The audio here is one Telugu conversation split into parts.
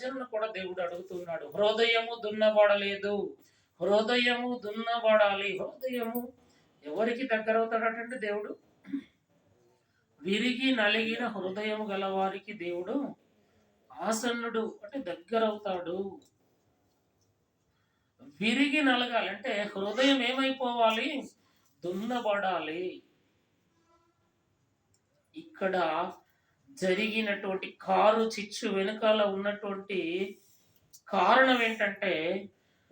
గర్జనను కూడా దేవుడు అడుగుతున్నాడు హృదయము దున్నబడలేదు హృదయము దున్నబడాలి హృదయము ఎవరికి దగ్గర అవుతాడటండి దేవుడు? విరిగి నలిగిన హృదయం గలవారికి దేవుడు ఆసన్నుడు అంటే దగ్గర అవుతాడు విరిగి నలగాలి అంటే హృదయం ఏమైపోవాలి? దున్నబడాలి. ఇక్కడ జరిగినటువంటి కారు చిచ్చు వెనుకాల ఉన్నటువంటి కారణం ఏంటంటే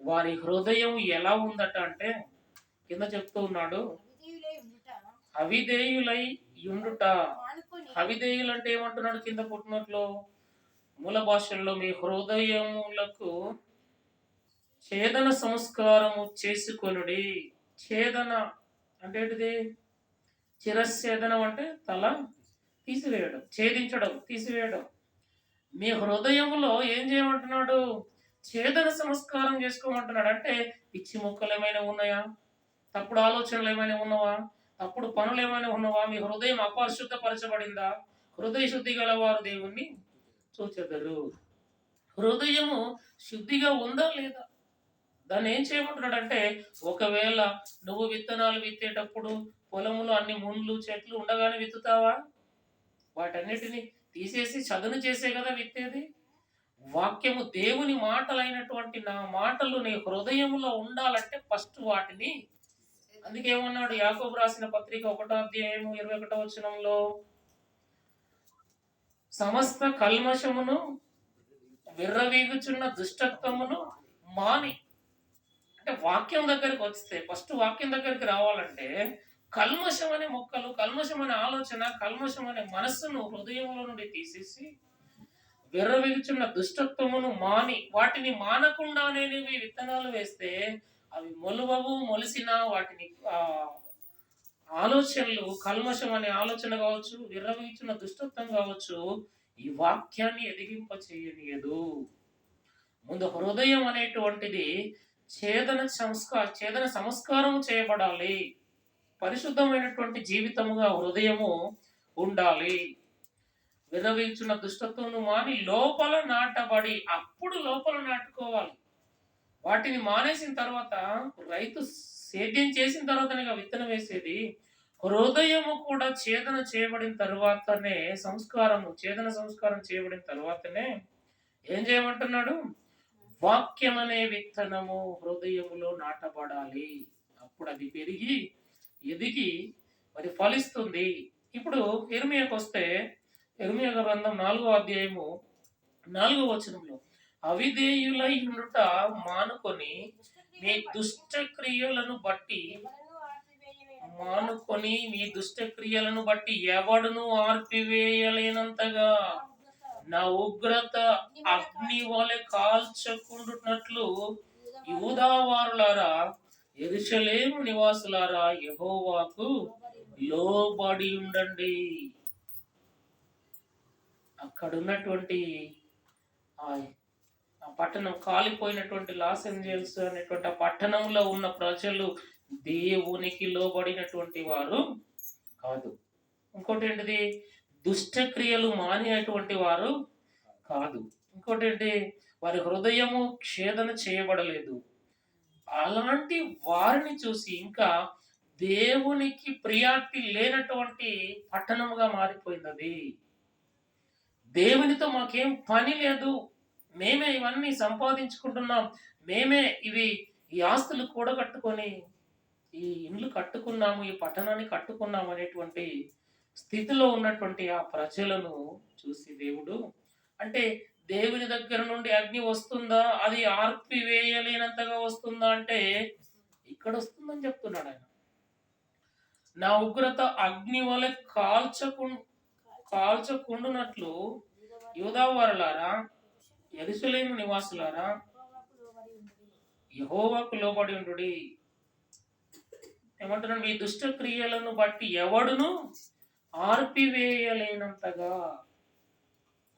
వారి హృదయం ఎలా ఉందట అంటే కింద చెప్తూ ఉన్నాడు. ఉండుట అవిధేయులై ఉండుట. అవిధేయులు అంటే ఏమంటున్నాడు కింద పుట్టినట్లు మూల భాషల్లో మీ హృదయములకు ఛేదన సంస్కారము చేసుకొనుడి. ఛేదన అంటే ఏంటిది? చిరఛేదనం అంటే తల తీసివేయడం ఛేదించడం తీసివేయడం. మీ హృదయంలో ఏం చేయమంటున్నాడు? ఛేదన సంస్కారం చేసుకోమంటున్నాడు. అంటే పిచ్చి మొక్కలు ఏమైనా ఉన్నాయా? తప్పుడు ఆలోచనలు ఏమైనా ఉన్నవా? తప్పుడు పనులు ఏమైనా ఉన్నవా? మీ హృదయం అపరిశుద్ధపరచబడిందా? హృదయ శుద్ధి గలవారు దేవుణ్ణి చూచెదరు. హృదయము శుద్ధిగా ఉందా లేదా? దాన్ని ఏం చేయమంటున్నాడంటే ఒకవేళ నువ్వు విత్తనాలు విత్తేటప్పుడు పొలములు అన్ని ముండ్లు చెట్లు ఉండగానే విత్తుతావా? వాటన్నిటిని తీసేసి చదును చేసే కదా విత్తేది వాక్యము దేవుని మాటలైనటువంటి నా మాటలు నీ హృదయంలో ఉండాలంటే ఫస్ట్ వాటిని అందుకేమన్నాడు యాకోబు రాసిన పత్రిక ఒకటో అధ్యాయము ఇరవై ఒకటో వచనంలో సమస్త కల్మషమును విర్రవీగుచున్న దుష్టత్వమును మాని. అంటే వాక్యం దగ్గరికి వస్తే ఫస్ట్ వాక్యం దగ్గరికి రావాలంటే కల్మషం అనే మొక్కలు కల్మషం అనే ఆలోచన కల్మషం అనే మనస్సును హృదయంలో నుండి తీసేసి విర్రవిగుచున్న దుష్టత్వమును మాని వాటిని మానకుండానే నువ్వు విత్తనాలు వేస్తే అవి మొలువవు మొలిసిన వాటిని ఆలోచనలు కల్మషం అనే ఆలోచన కావచ్చు విర్రవిగుచున్న దుష్టత్వం కావచ్చు ఈ వాక్యాన్ని ఎదిగింప చేయనీయదు ముందు హృదయం అనేటువంటిది ఛేదన సంస్కార ఛేదన సంస్కారం చేయబడాలి. పరిశుద్ధమైనటువంటి జీవితముగా హృదయము ఉండాలి. విధవించిన దుష్టత్వము మాని లోపల నాటబడి అప్పుడు లోపల నాటుకోవాలి. వాటిని మానేసిన తర్వాత రైతు సేద్యం చేసిన తర్వాతనే విత్తనం వేసేది హృదయము కూడా ఛేదన చేయబడిన తర్వాతనే సంస్కారము ఛేదన సంస్కారం చేయబడిన తర్వాతనే ఏం చేయమంటున్నాడు? వాక్యం అనే విత్తనము హృదయములో నాటబడాలి. అప్పుడు అది పెరిగి ఎదిగి మరి ఫలిస్తుంది. ఇప్పుడు ఎరుమియాకు వస్తే ఎరుమియా గ్రంథం నాలుగో అధ్యాయము నాలుగో వచనంలో అవిధేయులై ఉండుట మానుకొని మీ దుష్టక్రియలను బట్టి మానుకొని మీ దుష్టక్రియలను బట్టి ఎవడును ఆర్పివేయలేనంతగా నా ఉగ్రత అగ్ని వలె కాల్చకుండునట్లు యూదావారులారా ఎరుషలేము నివాసులారా యహోవాకు లోబడి ఉండండి అక్కడ ఉన్నటువంటి ఆ ఆ పట్టణం కాలిపోయినటువంటి లాస్ ఏంజల్స్ అనేటువంటి ఆ పట్టణంలో ఉన్న ప్రజలు దేవునికి లోబడినటువంటి వారు కాదు. ఇంకోటి ఏంటిది? దుష్టక్రియలు మానేటువంటి వారు కాదు. ఇంకోటి ఏంటి? వారి హృదయము ఛేదన చేయబడలేదు. అలాంటి వారిని చూసి ఇంకా దేవునికి ప్రియార్టీ లేనటువంటి పట్టణముగా మారిపోయింది అది దేవునితో మాకేం పని లేదు. మేమే ఇవన్నీ సంపాదించుకుంటున్నాం. మేమే ఇవి ఈ ఆస్తులు కూడగట్టుకొని ఈ ఇండ్లు కట్టుకున్నాము ఈ పట్టణాన్ని కట్టుకున్నాము అనేటువంటి స్థితిలో ఉన్నటువంటి ఆ ప్రజలను చూసి దేవుడు అంటే దేవుని దగ్గర నుండి అగ్ని వస్తుందా? అది ఆర్పివేయలేనంతగా వస్తుందా అంటే ఇక్కడ వస్తుందని చెప్తున్నాడు ఆయన. నా ఉగ్రత అగ్ని వలె కాల్చకు కాల్చకుండునట్లు యూదావారులారా ఎరుసలేము నివాసులారా యహోవాకు లోబడి ఉండు ఏమంటున్నాడు? మీ దుష్ట క్రియలను బట్టి ఎవడును ఆర్పివేయలేనంతగా.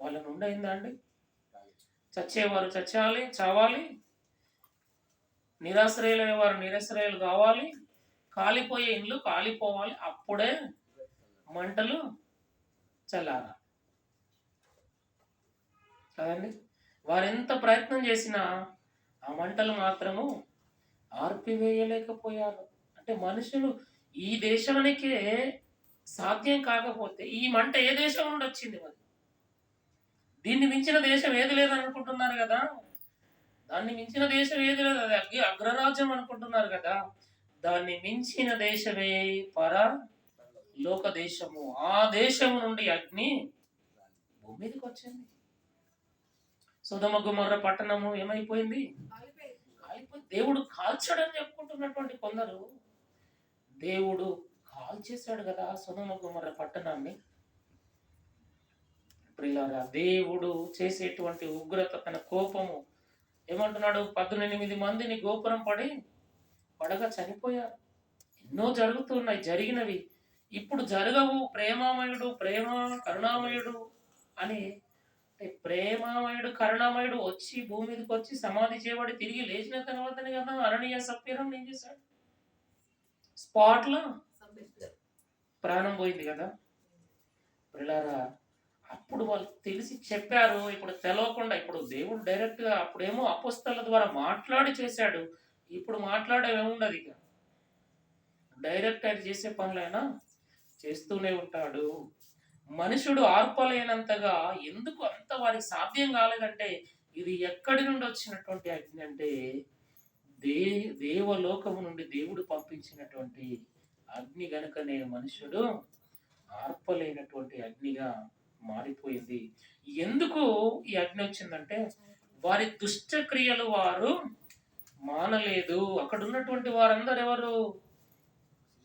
వాళ్ళ నుండి అయిందా అండి? చచ్చేవారు చచ్చాలి చావాలి. నిరాశ్రయులైన వారు నిరాశ్రయులు కావాలి. కాలిపోయే ఇండ్లు కాలిపోవాలి. అప్పుడే మంటలు చల్లారా కదండి? వారెంత ప్రయత్నం చేసినా ఆ మంటలు మాత్రము ఆర్పివేయలేకపోయారు. అంటే మనుషులు ఈ దేశానికే సాధ్యం కాకపోతే ఈ మంట ఏ దేశం నుండి వచ్చింది మరి? దీన్ని మించిన దేశం ఏది లేదనుకుంటున్నారు కదా? దాన్ని మించిన దేశం ఏది లేదు. అది అగ్రరాజ్యం అనుకుంటున్నారు కదా. దాన్ని మించిన దేశమే పర లోక దేశము ఆ దేశము నుండి అగ్ని భూమి మీదకి వచ్చింది. సుధమ గుమర్ర పట్టణము ఏమైపోయింది? కాలిపోయి దేవుడు కాల్చాడని చెప్పుకుంటున్నటువంటి కొందరు దేవుడు కాల్చేశాడు కదా సుధమ గుమర్ర పట్టణాన్ని. ప్రియులారా దేవుడు చేసేటువంటి ఉగ్రత తన కోపము. ఏమంటున్నాడు? పద్దెనిమిది మందిని గోపురం పడి పడగా చనిపోయారు. ఎన్నో జరుగుతున్నాయి జరిగినవి. ఇప్పుడు జరగవు. ప్రేమామయుడు ప్రేమ కరుణామయుడు అని ప్రేమామయుడు కరుణామయుడు వచ్చి భూమి మీదకి వచ్చి సమాధి చేయబడి తిరిగి లేచిన తర్వాతనే కదా అరణ్య సప్యరం ఏం చేశాడు? స్పాట్లో ప్రాణం పోయింది కదా. పిల్లారా అప్పుడు వాళ్ళు తెలిసి చెప్పారు ఇప్పుడు తెలవకుండా ఇప్పుడు దేవుడు డైరెక్ట్గా అప్పుడేమో అపుస్తల ద్వారా మాట్లాడి చేశాడు. ఇప్పుడు మాట్లాడేమేముండదు ఇక. డైరెక్ట్ ఆయన చేసే పనులైనా చేస్తూనే ఉంటాడు. మనుషుడు ఆర్పలేనంతగా ఎందుకు అంత వారికి సాధ్యం కాలేదంటే ఇది ఎక్కడి నుండి వచ్చినటువంటి అగ్ని అంటే దే దేవలోకము నుండి దేవుడు పంపించినటువంటి అగ్ని గనుకనే మనుషుడు ఆర్పలేనటువంటి అగ్నిగా మారిపోయింది. ఎందుకు ఈ అగ్ని వచ్చిందంటే వారి దుష్ట క్రియలు వారు మానలేదు. అక్కడ ఉన్నటువంటి వారందరు ఎవరు?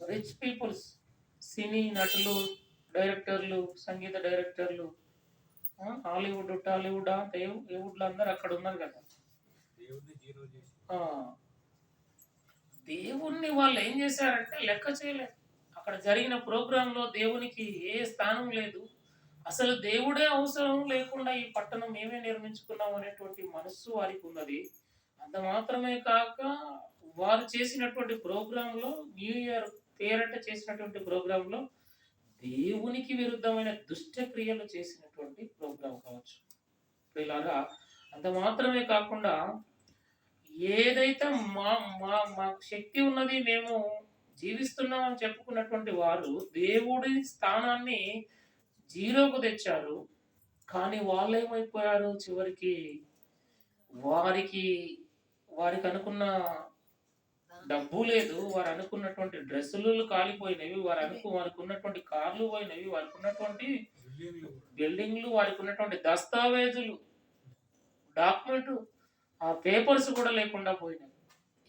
రిచ్ పీపుల్స్ సినీ నటులు డైరెక్టర్లు సంగీత డైరెక్టర్లు. హాలీవుడ్ టాలీవుడ్ దేవుళ్ళు అందరు అక్కడ ఉన్నారు కదా. దేవుణ్ణి వాళ్ళు ఏం చేశారంటే లెక్క చేయలేదు. అక్కడ జరిగిన ప్రోగ్రామ్లో దేవునికి ఏ స్థానం లేదు. అసలు దేవుడే అవసరం లేకుండా ఈ పట్టణం మేమే నిర్మించుకున్నాం అనేటువంటి మనస్సు వారికి ఉన్నది. అంత మాత్రమే కాక వారు చేసినటువంటి ప్రోగ్రాంలో న్యూ ఇయర్ పేరట చేసినటువంటి ప్రోగ్రాంలో దేవునికి విరుద్ధమైన దుష్టక్రియలు చేసినటువంటి ప్రోగ్రాం కావచ్చు. ఇలాగా అంత మాత్రమే కాకుండా ఏదైతే మా మా మాకు శక్తి ఉన్నది మేము జీవిస్తున్నామని చెప్పుకున్నటువంటి వారు దేవుడి స్థానాన్ని జీరోకు తెచ్చారు. కానీ వాళ్ళు ఏమైపోయారు చివరికి? వారికి వారికి అనుకున్న డబ్బు లేదు. వారు అనుకున్నటువంటి డ్రెస్సులు కాలిపోయినవి. వారు అనుకు వారికి ఉన్నటువంటి కార్లు పోయినవి. వారికి ఉన్నటువంటి బిల్డింగ్లు వారికి ఉన్నటువంటి దస్తావేజులు డాక్యుమెంట్ ఆ పేపర్స్ కూడా లేకుండా పోయినవి.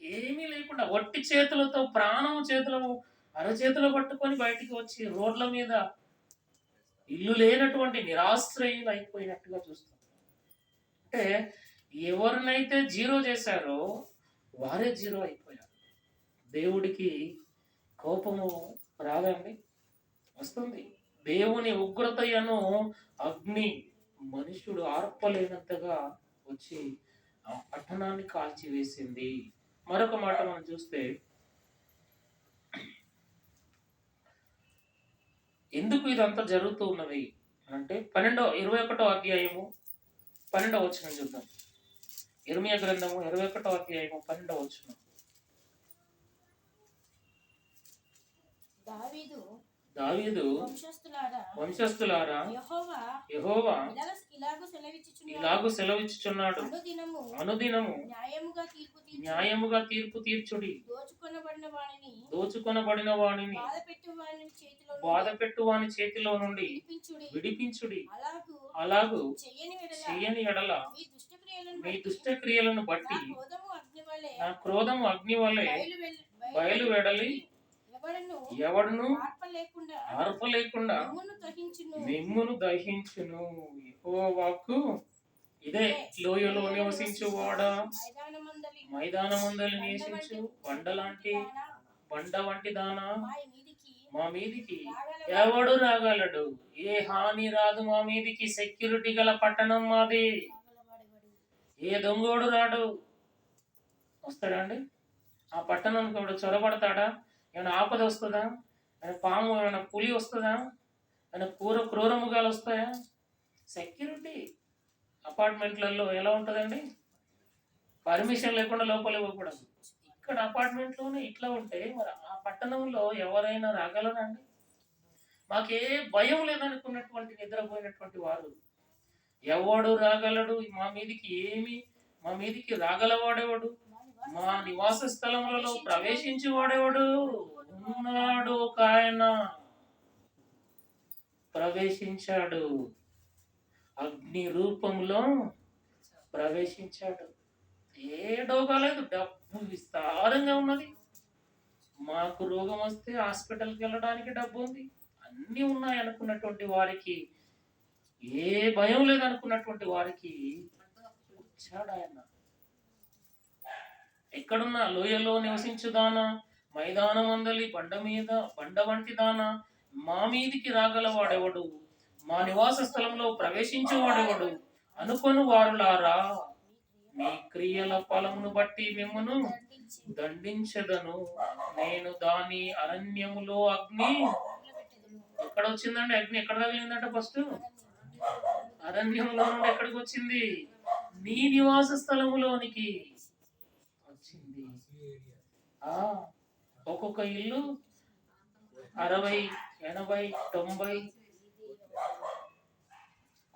ఏమీ లేకుండా ఒట్టి చేతులతో ప్రాణం చేతులు అరచేతులు పట్టుకొని బయటికి వచ్చి రోడ్ల మీద ఇల్లు లేనటువంటి నిరాశ్రయులు అయిపోయినట్టుగా చూస్తాం అంటే ఎవరినైతే జీరో చేశారో వారే జీరో అయిపోయారు. దేవుడికి కోపము రాదండి వస్తుంది. దేవుని ఉగ్రతయను అగ్ని మనుషుడు ఆర్పలేనంతగా వచ్చి ఆ పట్టణాన్ని కాల్చివేసింది. మరొక మాట మనం చూస్తే ఎందుకు ఇదంతా జరుగుతూ ఉన్నది అంటే పన్నెండో ఇరవై ఒకటో అధ్యాయము పన్నెండవ వచ్చిన చూద్దాం. ఇర్మియా గ్రంథము ఇరవై ఒకటో అధ్యాయము పన్నెండవ వచ్చిన దావీదు దావీదు వంశస్థులారా? యెహోవా ఇలాగ సెలవిచ్చుచున్నాడు. అనుదినము న్యాయముగా తీర్పు తీర్చుడి. దోచుకొనబడిన వాణిని బాధ పెట్టు వాని చేతిలో నుండి విడిపించుడి. అలాగు చెయ్యని ఎడల మీ దుష్ట క్రియలను మీ బట్టి నా క్రోధము అగ్ని వెల్- బయలు వెడలి ఎవడను ఆర్ప లేకుండా మిమ్మును దహించును. యెహోవాకు ఇదే లోయలో నివసించు వాడ మైదానమందలి నివసించు. బండలాంటి దాన? బండ వంటి దానా? మా మీదికి? ఎవడు రాగలడు? ఏ హాని రాదు మా మీదికి. సెక్యూరిటీ గల పట్టణం మాది? ఏ దొంగోడు రాడు? వస్తాడా అండి? ఆ పట్టణానికి ఎవడు చొరబడతాడా? ఏమైనా ఆపద వస్తుందా? ఏమైనా పాము ఏమైనా పులి వస్తుందా? ఏమైనా క్రూర క్రూరముగాలు వస్తాయా? సెక్యూరిటీ అపార్ట్మెంట్లలో ఎలా ఉంటుందండి? పర్మిషన్ లేకుండా లోపల ఇవ్వకూడదు. ఇక్కడ అపార్ట్మెంట్లోనే ఇట్లా ఉంటే మరి ఆ పట్టణంలో ఎవరైనా రాగలరండి మాకే భయం లేదనుకున్నటువంటి నిద్రపోయినటువంటి వారు ఎవడు రాగలడు? మా మీదికి ఏమి మా మీదికి రాగలవాడేవాడు? మా నివాస స్థలములలో ప్రవేశించి వాడేవాడు? ఉన్నాడు ఒక ఆయన. ప్రవేశించాడు. అగ్ని రూపంలో ప్రవేశించాడు. ఏ కాలేదు డబ్బు విస్తారంగా ఉన్నది. మాకు రోగం వస్తే హాస్పిటల్కి వెళ్ళడానికి డబ్బు ఉంది. అన్నీ ఉన్నాయి అనుకున్నటువంటి వారికి. ఏ భయం లేదనుకున్నటువంటి వారికి. వచ్చాడు ఆయన. ఎక్కడున్న లోయలో నివసించుదానా మైదానం అందలి బండ మీద బండ వంటి దానా మా మీదికి రాగలవాడెవడు? మా నివాస స్థలంలో ప్రవేశించేవాడెవడు? అనుకొని వారులారా మీ క్రియల ఫలమును బట్టి మిమ్మను దండించదను. నేను దాని అరణ్యములో అగ్ని. ఎక్కడ వచ్చిందండి అగ్ని? ఎక్కడ తగిలిందంట ఫస్ట్? అరణ్యంలో నుండి ఎక్కడికి వచ్చింది నీ నివాస స్థలములోనికి. ఒక్కొక్క ఇల్లు అరవై ఎనభై తొంభై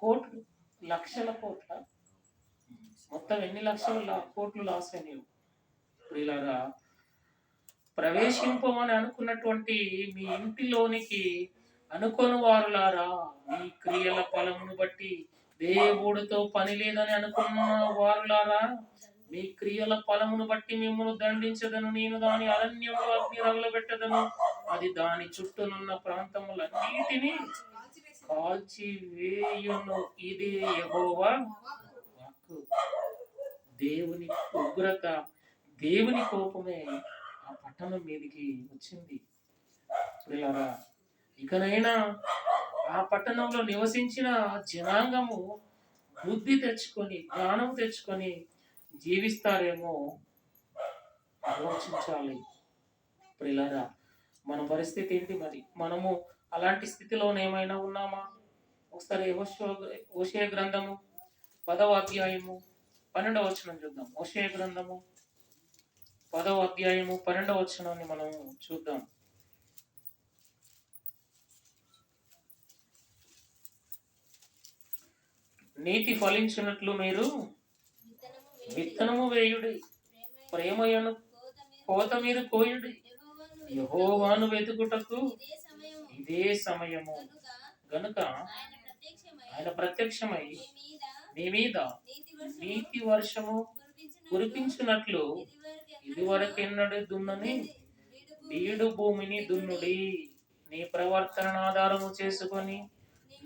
కోట్లు లక్షల కోట్ల? మొత్తం ఎన్ని లక్షల కోట్లు లాస్ అయినాయి? ఇలాగా ప్రవేశింపమని అనుకున్నటువంటి మీ ఇంటిలోనికి అనుకోని వారులారా మీ క్రియల ఫలమును బట్టి దేవుడితో పని లేదని అనుకున్న వారులారా మీ క్రియల ఫలమును బట్టి మిమ్మల్ని దండించదను. నేను దాని అరణ్యంలో అగ్ని రగులబెట్టదను అది దాని చుట్టూనున్న ప్రాంతములన్నిటినీ కాల్చి వేయును ఇది యెహోవా వాక్కు. దేవుని ఉగ్రత దేవుని కోపమే ఆ పట్టణం మీదకి వచ్చింది. ప్రియులారా ఇకనైనా ఆ పట్టణంలో నివసించిన జనాంగము బుద్ధి తెచ్చుకొని జ్ఞానం తెచ్చుకొని జీవిస్తారేమో ఆలోచించాలి ప్రిలరా మన పరిస్థితి ఏంటి మరి? మనము అలాంటి స్థితిలో ఏమైనా ఉన్నామా? ఒకసారి ఓషే గ్రంథము పదవ అధ్యాయము పన్నెండవ వచనం చూద్దాం. ఓషే గ్రంథము పదవ అధ్యాయము పన్నెండవ వచనాన్ని మనం చూద్దాం. నీతి ఫలించినట్లు మీరు విత్తనము వేయుడి ప్రేమయను కోత మీరు కోయుడి. యహోవాను వెతుకుటకు ఇదే సమయము. గనుక ఆయన ప్రత్యక్షమై మీ మీద నీతి వర్షము కురిపించినట్లు ఇదివరకెన్నడు దున్నని బీడు భూమిని దున్నుడి. నీ ప్రవర్తన ఆధారము చేసుకొని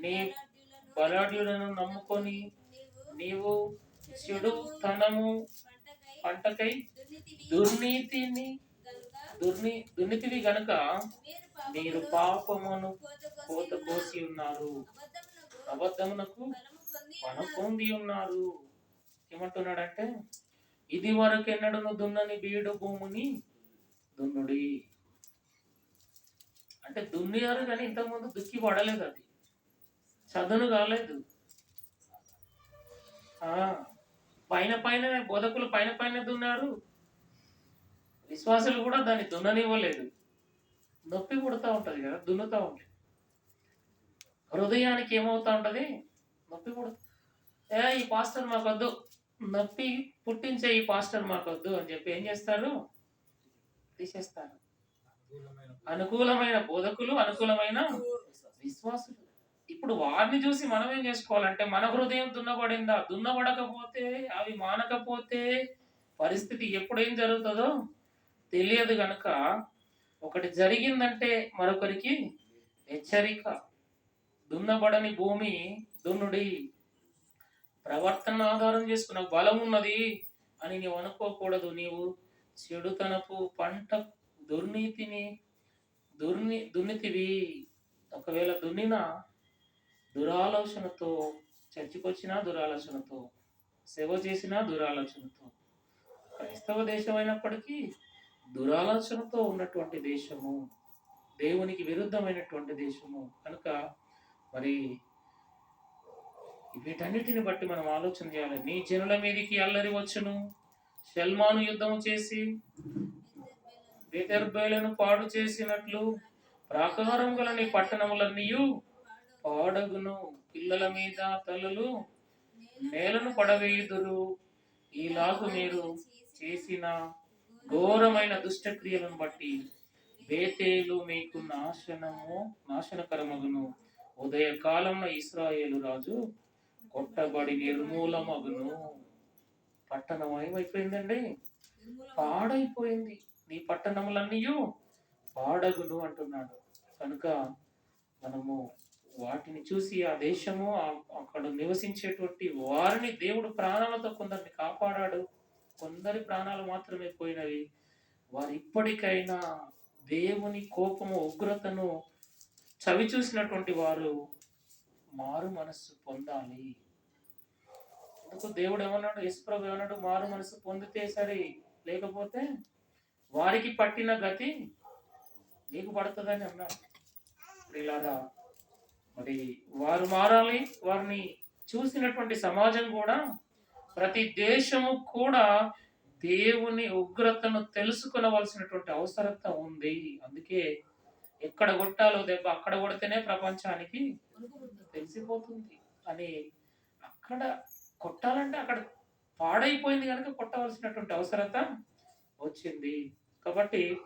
నీ బలాఢ్యులను నమ్ముకొని నీవు చెడు తనము పంటకై దుర్నీతిని దుర్ని దుర్నీతివి గనుక మీరు పాపమును కోత కోసి ఉన్నారు. అబద్ధమునకు పను పొంది ఉన్నారు. ఏమంటున్నాడంటే ఇది వరకు ఎన్నడను దున్నని బీడు భూమిని దున్నుడి. అంటే దున్నియారు కానీ ఇంతకుముందు దుక్కి పడలేదు అది. చదును కాలేదు. ఆ, పైన పైన బోధకులు పైన పైన దున్నారు. విశ్వాసులు కూడా దాన్ని దున్ననివ్వలేదు. నొప్పి పుడతా ఉంటది కదా దున్నుతా ఉంటుంది హృదయానికి ఏమవుతా ఉంటది? నొప్పి పుడుతుంది ఏ ఈ పాస్టర్ మాకొద్దు. నొప్పి పుట్టించే ఈ పాస్టర్ మాకొద్దు అని చెప్పి ఏం చేస్తారు? తీసేస్తారు. అనుకూలమైన బోధకులు. అనుకూలమైన విశ్వాసులు. ఇప్పుడు వారిని చూసి మనం ఏం చేసుకోవాలంటే మన హృదయం దున్నబడిందా? దున్నబడకపోతే అవి మానకపోతే పరిస్థితి ఎప్పుడేం జరుగుతుందో తెలియదు గనక ఒకటి జరిగిందంటే మరొకరికి హెచ్చరిక. దున్నబడని భూమి దున్నుడి. ప్రవర్తన ఆధారం చేసుకున్న బలం ఉన్నది అని నీవు అనుకోకూడదు. నీవు చెడుతనపు పంట దుర్నీతిని దుర్ని దున్నితివి. ఒకవేళ దున్నిన దురాలోచనతో చర్చికొచ్చినా దురాలోచనతో సేవ చేసినా దురాలోచనతో. క్రైస్తవ దేశం అయినప్పటికీ దురాలోచనతో ఉన్నటువంటి దేశము దేవునికి విరుద్ధమైనటువంటి దేశము. కనుక మరి వీటన్నిటిని బట్టి మనం ఆలోచన చేయాలి. నీ జనుల మీదకి అల్లరి వచ్చును షల్మాను యుద్ధము చేసి బేతర్బేలను పాడు చేసినట్లు ప్రాకారం గల నీ పట్టణములన్నీయు పాడగును పిల్లల మీద తలలు నేలను పడవేయుదురు. ఈలాగు మీరు చేసిన ఘోరమైన దుష్టక్రియలను బట్టి బేతేలు మీకు నాశనము నాశనకరమగును. ఉదయకాలంలో ఇస్రాయేలు రాజు కొట్టబడి నిర్మూలమగును. పట్టణం ఏమైపోయిందండి పాడైపోయింది. నీ పట్టణములన్నీ పాడగును అంటున్నాడు. కనుక మనము వాటిని చూసి ఆ దేశము అక్కడ నివసించేటువంటి వారిని దేవుడు ప్రాణాలతో కొందరిని కాపాడాడు. కొందరి ప్రాణాలు మాత్రమే పోయినవి. వారు ఇప్పటికైనా దేవుని కోపము ఉగ్రతను చవి చూసినటువంటి వారు మారు మనస్సు పొందాలి. ఎందుకు దేవుడు ఏమన్నాడు? యశ్వ్రభు ఏమన్నాడు? మారు మనసు పొందితే సరే లేకపోతే వారికి పట్టిన గతి నీకు పడుతుందని అన్నాడు. ఇలాగా మరి వారు మారాలి వారిని చూసినటువంటి సమాజం కూడా ప్రతి దేశము కూడా దేవుని ఉగ్రతను తెలుసుకునవలసినటువంటి అవసరత ఉంది. అందుకే ఎక్కడ కొట్టాలో దెబ్బ అక్కడ కొడితేనే ప్రపంచానికి తెలిసిపోతుంది. అని అక్కడ కొట్టాలంటే అక్కడ పాడైపోయింది కనుక కొట్టవలసినటువంటి అవసరత వచ్చింది. కాబట్టి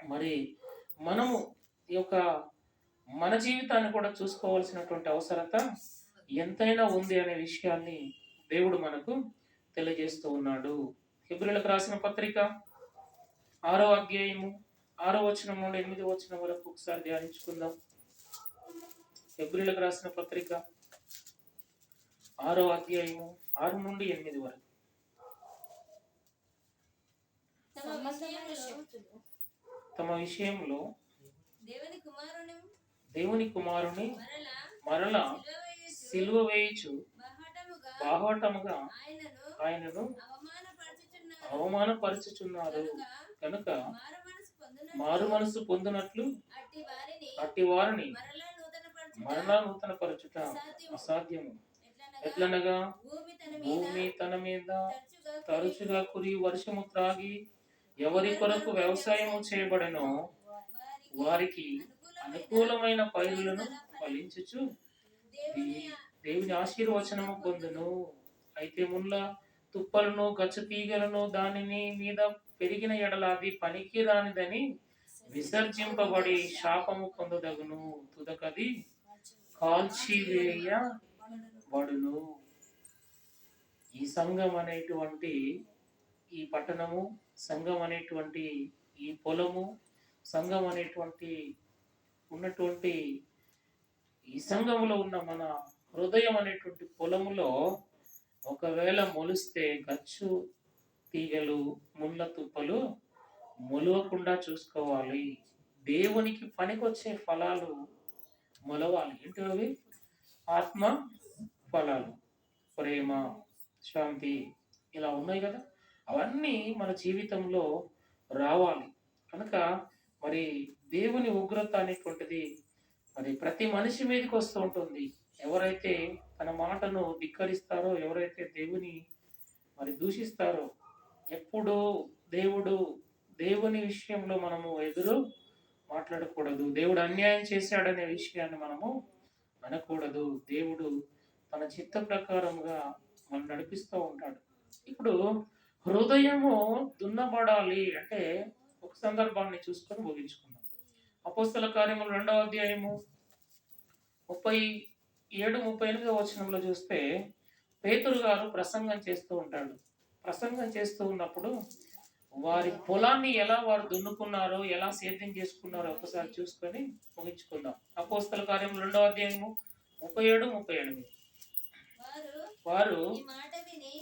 మరి మనము ఈ యొక్క మన జీవితాన్ని కూడా చూసుకోవాల్సినటువంటి అవసరత ఎంతైనా ఉంది అనే విషయాన్ని దేవుడు మనకు తెలియజేస్తూ ఉన్నాడు. హిబ్రిలకు రాసిన పత్రిక ఆరో అధ్యాయము ఆరో వచనం నుండి ఎనిమిది వచనం వరకు ఒకసారి ధ్యానించుకుందాం. హిబ్రిలకు రాసిన పత్రిక ఆరో అధ్యాయము ఆరు నుండి ఎనిమిది వరకు. తమ విషయంలో దేవుని కుమారుని దేవుని కుమారుని మరలా మరల సిలువ వేయుచు బాహటముగా ఆయనను అవమానపరచుచున్నారు కనుక మారు మనసు పొందినట్లు అట్టి వారిని మరలా నూతన పరచుట అసాధ్యము. ఎట్లనగా? భూమి తన మీద తరచుగా తరచుగా కురి వర్షము త్రాగి ఎవరి కొరకు వ్యవసాయము చేయబడనో వారికి అనుకూలమైన పైరులను ఫలించుచు దేవుని దేవుని ఆశీర్వచనము పొందును. అయితే ముళ్ళ తుప్పలను గచ్చు తీగలను దానిని మీద పెరిగిన ఎడల అది పనికి రానిదని విసర్జింపబడి శాపము పొందదగును. తుదకది కాల్చివేయబడును. ఈ సంఘం అనేటువంటి ఈ పట్టణము సంఘం అనేటువంటి ఈ పొలము సంఘం అనేటువంటి ఉన్నటువంటి ఈ సంఘములో ఉన్న మన హృదయం అనేటువంటి పొలములో ఒకవేళ మొలిస్తే గచ్చు తీగలు ముళ్ళ తుప్పలు మొలవకుండా చూసుకోవాలి. దేవునికి పనికొచ్చే ఫలాలు మొలవాలి. ఏంటి అవి? ఆత్మ ఫలాలు. ప్రేమ శాంతి ఇలా ఉన్నాయి కదా. అవన్నీ మన జీవితంలో రావాలి. కనుక మరి దేవుని ఉగ్రత అనేటువంటిది మరి ప్రతి మనిషి మీదకి వస్తూ ఉంటుంది. ఎవరైతే తన మాటను ధిక్కరిస్తారో ఎవరైతే దేవుని మరి దూషిస్తారో ఎప్పుడు దేవుడు దేవుని విషయంలో మనము ఎదురు మాట్లాడకూడదు. దేవుడు అన్యాయం చేశాడనే విషయాన్ని మనము అనకూడదు. దేవుడు తన చిత్త ప్రకారముగా మనం నడిపిస్తూ ఉంటాడు. ఇప్పుడు హృదయము దున్నబడాలి అంటే ఒక సందర్భాన్ని చూసుకొని ముగించుకుందాం అపోస్తల కార్యములు రెండవ అధ్యాయము ముప్పై ఏడు ముప్పై ఎనిమిదవ వచనంలో చూస్తే పేతురు గారు ప్రసంగం చేస్తూ ఉంటాడు. ప్రసంగం చేస్తూ ఉన్నప్పుడు వారి పొలాన్ని ఎలా వారు దున్నుకున్నారో ఎలా సేద్యం చేసుకున్నారో ఒకసారి చూసుకొని ముగించుకుందాం. అపోస్తల కార్యం రెండవ అధ్యాయము ముప్పై ఏడు ముప్పై ఎనిమిది. వారు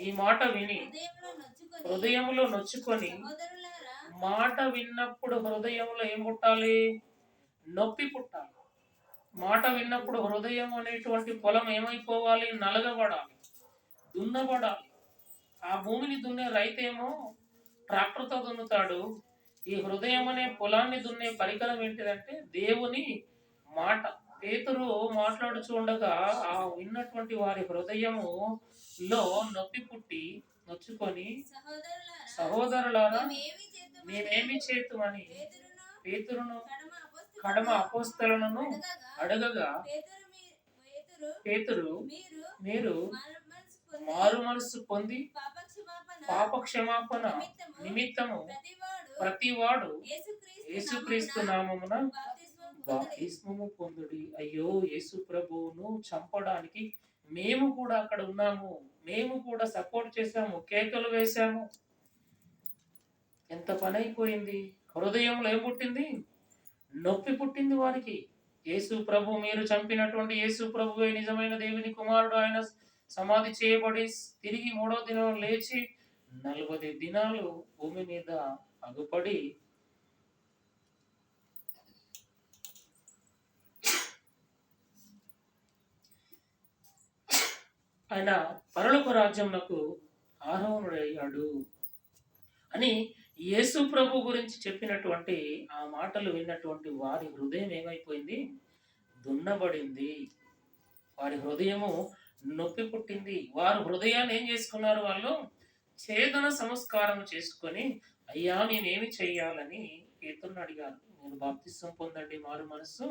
ఈ మాట విని హృదయంలో నొచ్చుకొని మాట విన్నప్పుడు హృదయంలో ఏం పుట్టాలి? నొప్పి పుట్టాలి. మాట విన్నప్పుడు హృదయం అనేటువంటి పొలం ఏమైపోవాలి? నలగబడాలి. దున్నబడాలి. ఆ భూమిని దున్నే రైతేమో ట్రాక్టర్తో దున్నుతాడు. ఈ హృదయం అనే పొలాన్ని దున్నే పరికరం ఏంటిదంటే దేవుని మాట. పేతురు మాట్లాడుచు ఉండగా ఆ విన్నటువంటి వారి హృదయము లో నొప్పి పుట్టి నొచ్చుకొని సహోదరులారా మేమేమి చేతుమని పేతురును కడమ అపోస్తలను అడగగా పేతురు మీరు మీరు మనసు పొంది పాప క్షమాపణ నిమిత్తము ప్రతివాడు యేసుక్రీస్తు నామమున. బాప్తిస్మము పొందుడి. అయ్యో యేసు ప్రభువును చంపడానికి మేము కూడా అక్కడ ఉన్నాము. మేము కూడా సపోర్ట్ చేశాము కేకలు వేశాము. ఎంత పని అయిపోయింది హృదయంలో ఏం పుట్టింది నొప్పి పుట్టింది వారికి. యేసు ప్రభు మీరు చంపినటువంటి యేసు ప్రభు నిజమైన దేవుని కుమారుడు. ఆయన సమాధి చేయబడి తిరిగి మూడో దినం లేచి నలభై దినాలు భూమి మీద అగుపడి ఆయన పరలోక రాజ్యంకు ఆరోహణుడయ్యాడు అని యేసు ప్రభు గురించి చెప్పినటువంటి ఆ మాటలు విన్నటువంటి వారి హృదయం ఏమైపోయింది? దున్నబడింది. వారి హృదయము నొప్పి పుట్టింది. వారు హృదయాన్ని ఏం చేసుకున్నారు వాళ్ళు? ఛేదన సంస్కారం చేసుకొని అయ్యా నేనేమి చెయ్యాలని పేతుర్ని అడిగారు. మీరు బాప్తిస్వం పొందండి మారు మనసు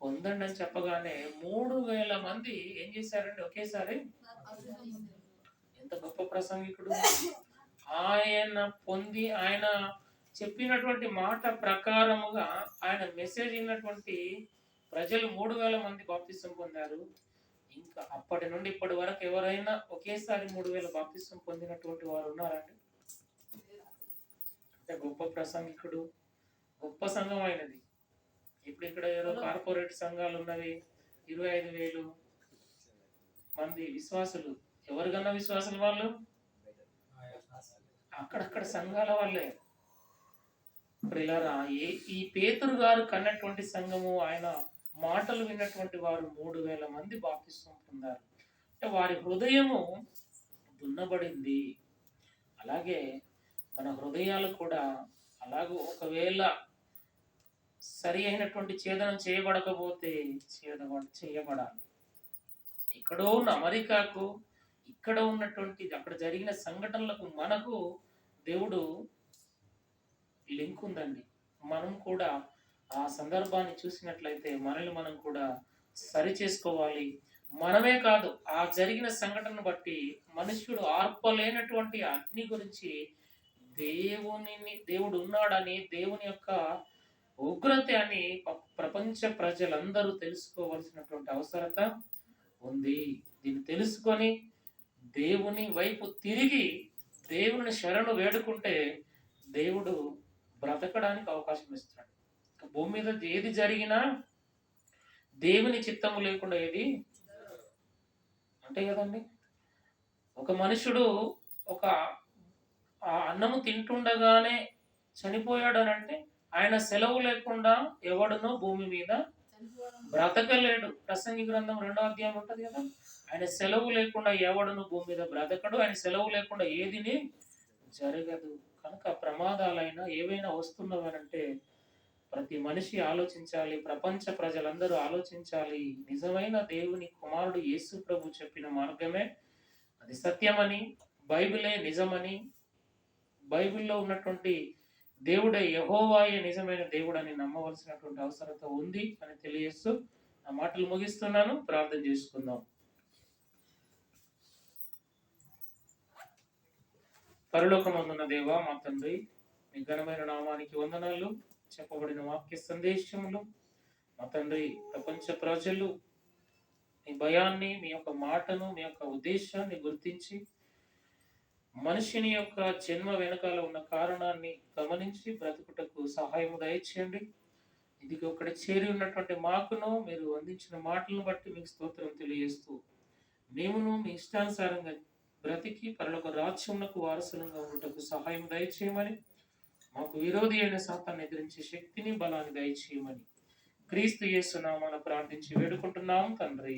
పొందండి అని చెప్పగానే మూడు వేల మంది ఏం చేశారండి ఒకేసారి? ఎంత గొప్ప ప్రసంగికుడు. ఆయన పొంది ఆయన చెప్పినటువంటి మాట ప్రకారముగా ఆయన మెసేజ్ అయినటువంటి ప్రజలు మూడు వేల మంది బాప్తిసం పొందారు. ఇంకా అప్పటి నుండి ఇప్పటి వరకు ఎవరైనా ఒకేసారి మూడు వేల బాప్తిసం పొందినటువంటి వారు ఉన్నారండి. అంటే గొప్ప ప్రసంగికుడు గొప్ప సంఘం అయినది ఇప్పుడు ఇక్కడ ఏదో కార్పొరేట్ సంఘాలు ఉన్నవి ఇరవై ఐదు వేలు మంది విశ్వాసులు. ఎవరికన్నా విశ్వాసులు వాళ్ళు? అక్కడక్కడ సంఘాల వాళ్ళే. ప్రిలరా ఏ ఈ పేతురు గారు కన్నటువంటి సంఘము ఆయన మాటలు విన్నటువంటి వారు మూడు వేల మంది బాప్తిస్వం పొందారు. అంటే వారి హృదయము దున్నబడింది. అలాగే మన హృదయాలు కూడా అలాగే ఒకవేళ సరి అయినటువంటి ఛేదనం చేయబడకపోతే ఛేదన చేయబడాలి. ఎక్కడో ఉన్న అమెరికాకు ఇక్కడ ఉన్నటువంటి అక్కడ జరిగిన సంఘటనలకు మనకు దేవుడు లింక్ ఉందండి మనం కూడా ఆ సందర్భాన్ని చూసినట్లయితే మనల్ని మనం కూడా సరి చేసుకోవాలి. మనమే కాదు ఆ జరిగిన సంఘటనను బట్టి మనుష్యుడు ఆర్పలేనటువంటి అగ్ని గురించి దేవునిని దేవుడు ఉన్నాడని దేవుని యొక్క ఉగ్రత అని ప్రపంచ ప్రజలందరూ తెలుసుకోవలసినటువంటి అవసరత ఉంది. దీన్ని తెలుసుకొని దేవుని వైపు తిరిగి దేవుని శరణు వేడుకుంటే దేవుడు బ్రతకడానికి అవకాశం ఇస్తాడు భూమి మీద ఏది జరిగినా దేవుని చిత్తము లేకుండా ఏది అంటే కదండి ఒక మనుషుడు ఒక ఆ అన్నము తింటుండగానే చనిపోయాడు అని అంటే ఆయన సెలవు లేకుండా ఎవడునో భూమి మీద బ్రతకలేడు. ప్రసంగి గ్రంథం రెండో అధ్యాయం ఉంటుంది కదా? ఆయన సెలవు లేకుండా ఎవడును భూమి మీద బ్రతకడు. ఆయన సెలవు లేకుండా ఏదిని జరగదు. కనుక ప్రమాదాలైనా ఏవైనా వస్తున్నవనంటే ప్రతి మనిషి ఆలోచించాలి ప్రపంచ ప్రజలందరూ ఆలోచించాలి. నిజమైన దేవుని కుమారుడు యేసు ప్రభు చెప్పిన మార్గమే అది సత్యమని బైబిలే నిజమని బైబిల్లో ఉన్నటువంటి దేవుడే యహోవాయే నిజమైన దేవుడని నమ్మవలసినటువంటి అవసరత ఉంది అని తెలియజేస్తూ నా మాటలు ముగిస్తున్నాను. ప్రార్థన చేసుకుందాం. పరలోకమందున్న దేవా మా తండ్రి మీ ఘనమైన నామానికి వందనాలు. చెప్పబడిన వాక్య సందేశములు. మా తండ్రి ప్రపంచ ప్రజలు మీ భయాన్ని మీ యొక్క మాటను మీ యొక్క ఉద్దేశాన్ని గుర్తించి మనిషిని యొక్క జన్మ వెనకాల ఉన్న కారణాన్ని గమనించి బ్రతుకుటకు సహాయం దయచేయండి. ఇది ఒకటి చేరి ఉన్నటువంటి మాకును మీరు అందించిన మాటలను బట్టి మీకు స్తోత్రం తెలియజేస్తూ మేమును మీ ఇష్టానుసారంగా బ్రతికి పరలోక రాజ్యమునకు వారసులంగా ఉండటకు సహాయం దయచేయమని మాకు విరోధి అయిన సాతాన్ని ఎదిరించే శక్తిని బలాన్ని దయచేయమని క్రీస్తు యేసు నామాన ప్రార్థించి వేడుకుంటున్నాం తండ్రి.